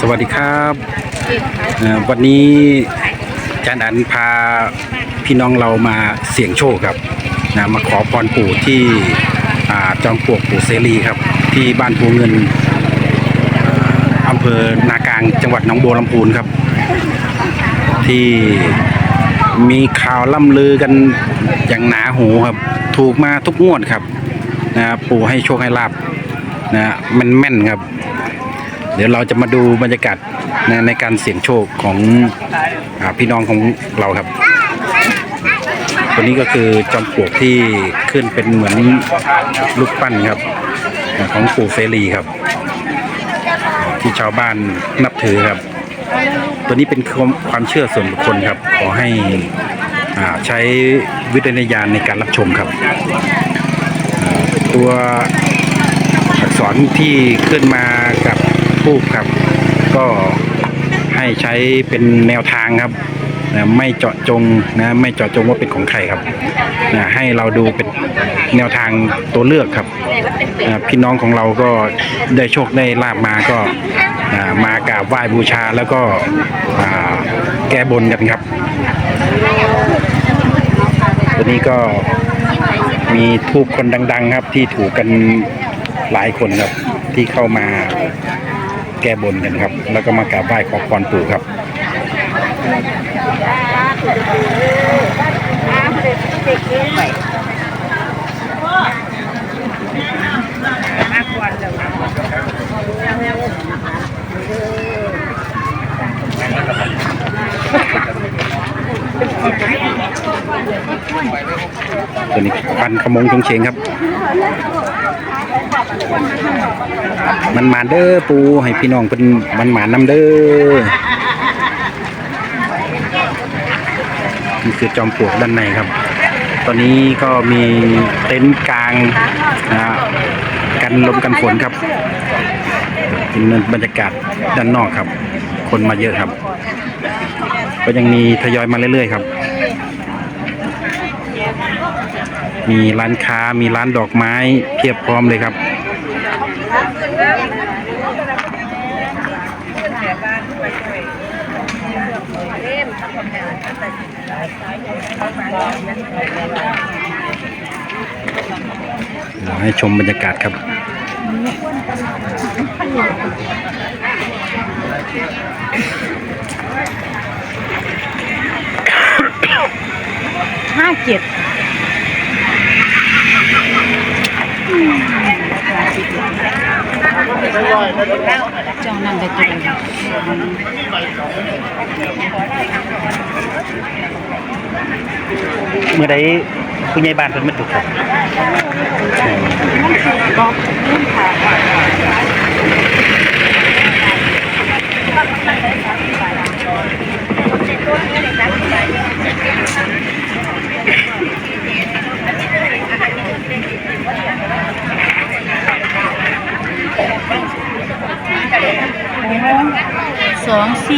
สวัสดีครับวันนี้อาจารย์อันพาพี่น้องเรามาเสี่ยงโชคครับนะมาขอพรปู่ที่จอมปลวกปู่เสรีครับ ที่บ้านภูเงินอำเภอนากลางจังหวัดหนองบัวลำพูนครับ ที่มีข่าวล่ำลือกันอย่างหนาหูครับ ถูกมาทุกงวดครับนะปู่ให้โชคให้ลาบนะแม่นแม่นๆครับ เดี๋ยวเราจะมาดูบรรยากาศในในการเสี่ยงโชคของอพี่น้องของเราครับตัวนี้ก็คือจอมปลวกที่ขึ้นเป็นเหมือนรูปปั้นครับ ของปู่เสรีครับ ที่ชาวบ้านนับถือครับ ตัวนี้เป็นความวามเชื่อส่วนบุคคลครับ ขอให้ใช้วิจารณญาณในการรับชมครับ ตัวอักษรที่ขึ้นมากับ ทูปครับ ก็ให้ใช้เป็นแนวทางครับนะไม่เจาะจงนะไม่เจาะจงว่าเป็นของใครครับนะให้เราดูเป็นแนวทางตัวเลือกครับนะพี่น้องของเราก็ได้โชคได้ลาบมาก็อ่ามากราบไหว้บูชาแล้วก็แก้บนกันครับตัวนี้ก็มีทูบคนดัง ๆ ครับที่ถูกกันหลายคนครับที่เข้ามา แก้บนกันครับ แล้วก็มากราบไหว้ขอพรปู่ครับตัวนี้พันขมงชงเชงครับ มันหมานเด้อปูให้พี่น้องเป็นมันหมานน้ำเด้อนี่คือจอมปลวกด้านในครับ ตอนนี้ก็มีเต็นท์กลางนะฮะกันลมกันฝนครับเป็นบรรยากาศด้านนอกครับ คนมาเยอะครับ ก็ยังมีทยอยมาเรื่อยๆครับ มีร้านค้ามีร้านดอกไม้เพียบพร้อมเลยครับ ให้ชมบรรยากาศครับห้าเจ็ด เจ้านั่นได้ตัวเดียเมื่อใดผู้ใหญ่บ้านเพิ่นมาถูกครับ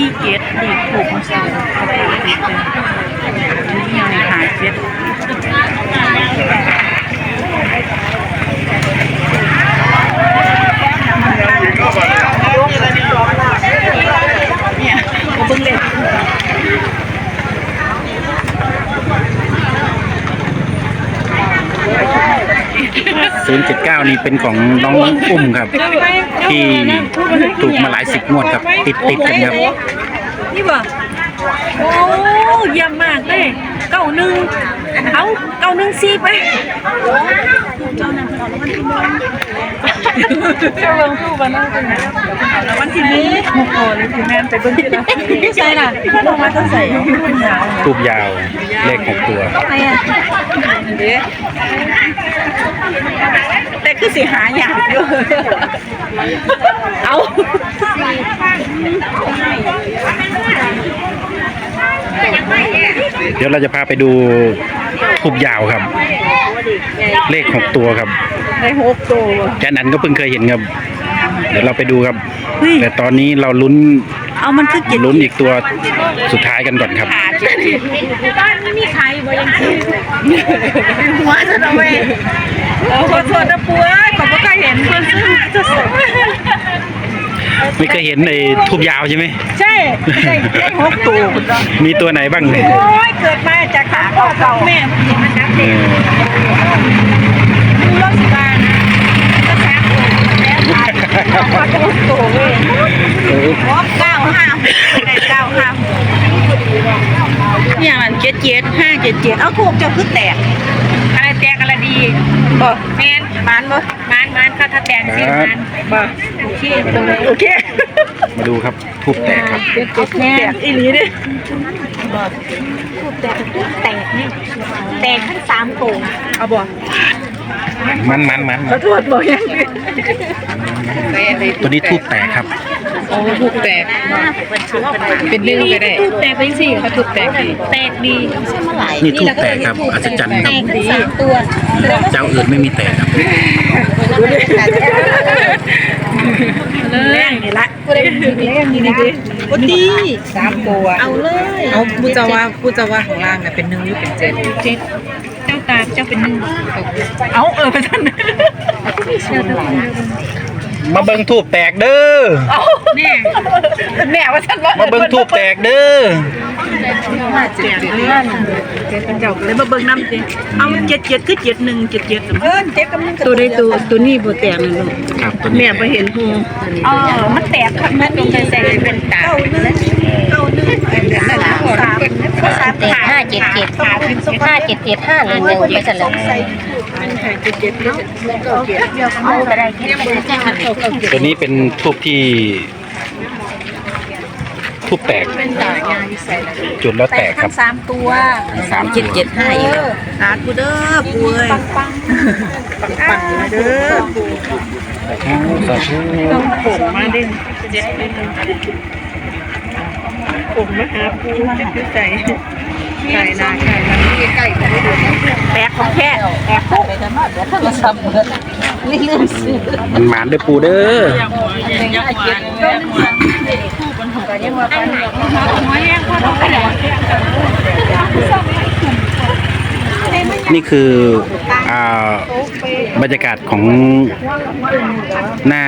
ก็ขึ้นค่ะสองสี่เจ็ดเด็กถูกมาสองนี่ยังหาเจ็ดเนี่ยก็เพิ่งเล่น 079 นี่เป็นของน้องอุ้มครับ ที่ถูกมาหลายสิบงวดครับ ติดติดกันครับ นี่บ่โอ้เยี่ยมมากเลย เก้าหนึ่งเอาเก้าหนึ่งสี่ไปเจ้านั่นเก้าแล้ววันที่หนึ่งเจ้าเบิ่งคู่บ้านนั่งเป็นไงแล้ววันที่หนึ่งโอ้โหเลยคือแม่นไปเบิ่งที่ละใช่ล่ะถ้าลงมาต้องใส่ขึ้นยาวทูบยาวเลขหกตัวทำไมอะเด้แต่คือสิหาอยากอยู่เอา เดี๋ยวเราจะพาไปดูทูบยาวครับ เลขหกตัวครับได้หกตัวแค่นั้นก็เพิ่งเคยเห็นครับ เดี๋ยวเราไปดูครับเฮ้ยแต่ตอนนี้เราลุ้นเอามันคือเจ็ดลุ้นอีกตัวสุดท้ายกันก่อนครับขาดบ้านไม่มีใครบ่ยังซื้อหัวจะเอาไว้ขอโทษนะปัวขอบพระคุณเห็นคนซื้อจะสไม่เคยเห็นในทูบยาวใช่ไหมใช่ ได้ได้หกตัวคุณเนาะมีตัวไหนบ้างโอ้ยเกิดมาจากขาพ่อเก่าแม่มันจับเอเด็กอดูรถสิบานะก็สามตัวแล้วเอามาตัวตัวเว้ยเออหกเก้าห้าได้เก้าห้าเนี่ยมันเจ็ดเจ็ดห้าเจ็ดเจ็ดเอาถูกจะคือแตกอะไรแตกอะไรดีบ่แมนมันบ่มันมันค่ะถ้าแตกสิมันบ่โอเคโอเค มาดูครับทูบแตกครับเจ็ดเจ็ดแตกอีหลีดิบ่ถูกแตกถูกแตกนี่แตกทั้งสามตัวเอาบ่มันมันมันขอโทษบ่ยังตัวนี้ทูบแตกครับโอ้ถูกแตกเป็นนึ่งไปได้ถูกแตกไปสิถ้าถูกแตกดีแตกดีใช่เมื่อไหร่นี่ทูบแตกครับอัศจรรย์คแตรับกทั้งสามตัวเจ้าอื่นไม่มีแตกครับ แรงนี่ละกูได้แรงนี่ดิกูดีสามตัวเอาเลยเอาผู้เจ้าว่าผู้เจ้าว่าของล่างเนี่ยเป็นหนึ่งหรือเป็นเจ็ดเจ็ดเจ้าตาเจ้าเป็นหนึ่งเอาเออไปท่านมาเบิ่งทูบแตกเด้อแม่แม่ว่าท่านว่ามาเบิ่งทูบแตกเด้อ เจ็ดเดือนเจ้าเลยมาเบิ่งน้ำสิเอาเจ็ดเจ็ดคือเจ็ดหนึ่งเจ็ดเจ็ดเออเจ็ดกับหนึ่งตัวใดตัวตัวนี้บ่แตกนั่นลูกครับตัวนี้แม่ไปเห็นหูเออมันแตกข้างนั้นตรงใจใส่เป็นตาเก้าหนึ่งเก้าหนึ่งนั่นแหละสามสามเจ็ดห้าเจ็ดเจ็ดห้าเจ็ดเจ็ดห้าหนึ่งหนึ่งไปเสร็จแล้วเอาไปได้ที่ตัวนี้เป็นทูบที่ ทูบแตก จุดแล้วแตกครับสามตัวสามเจ็ดเจ็ดห้าอีกแล้วหากูเด้อปุ้ยปังปังปังเด้อสาธุต้องผมมาเด่นผมมาหาปูจะคือใจไก่นาไก่ นาไก่ไก่แตกของแค่แตกปุ๊บมันหมานด้วยปูเด้อหัวแห้งพอต้องไปนนี่คืออ่าบรรยากาศของหน้า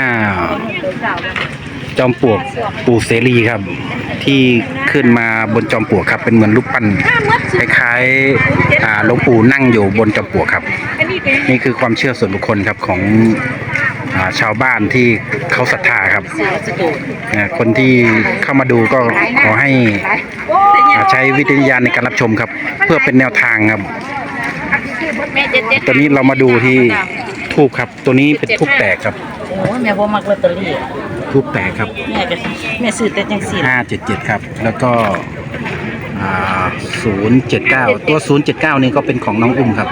จอมปลวกปู่เสรีครับ ที่ขึ้นมาบนจอมปลวกครับ เป็นเหมือนรูปปั้นคล้ายๆอ่าหลวงปู่นั่งอยู่บนจอมปลวกครับ นี่คือความเชื่อส่วนบุคคลครับของอาชาวบ้านที่เขาศรัทธาครับอ่าคนที่เข้ามาดูก็ขอให้อ่าใช้วิจารณญาณในการรับชมครับ เพื่อเป็นแนวทางครับตัวนี้เรามาดูที่ทูบครับ ตัวนี้เป็นทูบแตกครับ โอ้แม่บ่มักลอตเตอรี่ ทูบแตกครับแม่ก็แม่ซื้อแต่จังสี่ห้าเจ็ดเจ็ดครับ แล้วก็ศูนย์เจ็ดเก้าตัวศูนย์เจ็ดเก้านี่ก็เป็นของน้องอุ้มครับ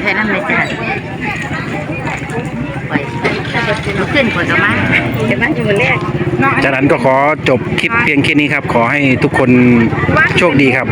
แค่นั้นเลยจ้ะไปลุกขึ้นกว่าจะมาเห็นไหมอยู่แรกจากนั้นก็ขอจบคลิปเพียงแค่นี้ครับ ขอให้ทุกคนโชคดีครับ